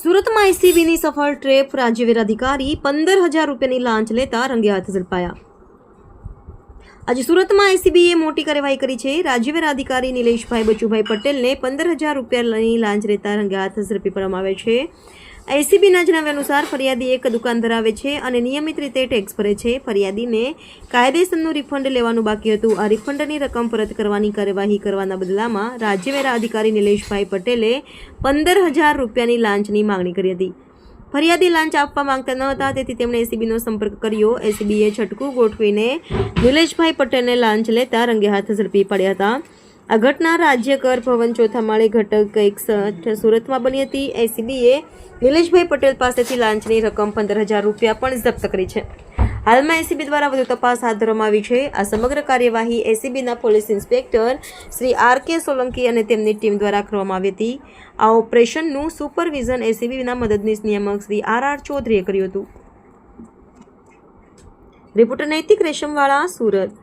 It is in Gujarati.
સુરતમાં એસીબીની સફળ ટ્રેપ રાજ્યવેર અધિકારી પંદર હજાર રૂપિયાની લાંચ લેતા રંગે હાથ ઝડપાયા. આજે સુરતમાં એસીબીએ મોટી કાર્યવાહી કરી છે. રાજ્યવેર અધિકારી નિલેશભાઈ બચુભાઈ પટેલને પંદર હજાર રૂપિયાની લાંચ લેતા રંગે હાથ ઝડપી પાડવામાં આવે છે. એસીબીના જણાવ્યા અનુસાર ફરિયાદી એક દુકાન ધરાવે છે અને નિયમિત રીતે ટેક્સ ભરે છે. ફરિયાદીને કાયદેસરનું રિફંડ લેવાનું બાકી હતું. આ રિફંડની રકમ પરત કરવાની કાર્યવાહી કરવાના બદલામાં રાજ્યવેરા અધિકારી નિલેશભાઈ પટેલે પંદર હજાર રૂપિયાની લાંચની માંગણી કરી હતી. ફરિયાદી લાંચ આપવા માંગતા ન હતા, તેથી તેમણે એસીબીનો સંપર્ક કર્યો. એસીબીએ છટકું ગોઠવીને નિલેશભાઈ પટેલને લાંચ લેતા રંગે હાથ ઝડપી પડ્યા હતા. આ ઘટના રાજ્ય કર ભવન ચોથા માળે ઘટક એકસઠ સુરતમાં બની હતી. એસીબીએ નિલેશભાઈ પટેલ પાસેથી લાંચની રકમ પંદર હજાર રૂપિયા પણ જપ્ત કરી છે. હાલમાં એસીબી દ્વારા વધુ તપાસ હાથ ધરવામાં આવી છે. આ સમગ્ર કાર્યવાહી એસીબીના police inspector Shri R K Solanki અને તેમની ટીમ દ્વારા કરવામાં આવી હતી. આ ઓપરેશનનું સુપરવિઝન એસીબીના મદદનીશ નિયામક શ્રી આર આર ચૌધરીએ કર્યું હતું. રિપોર્ટર નૈતિક રેશમવાળા, સુરત.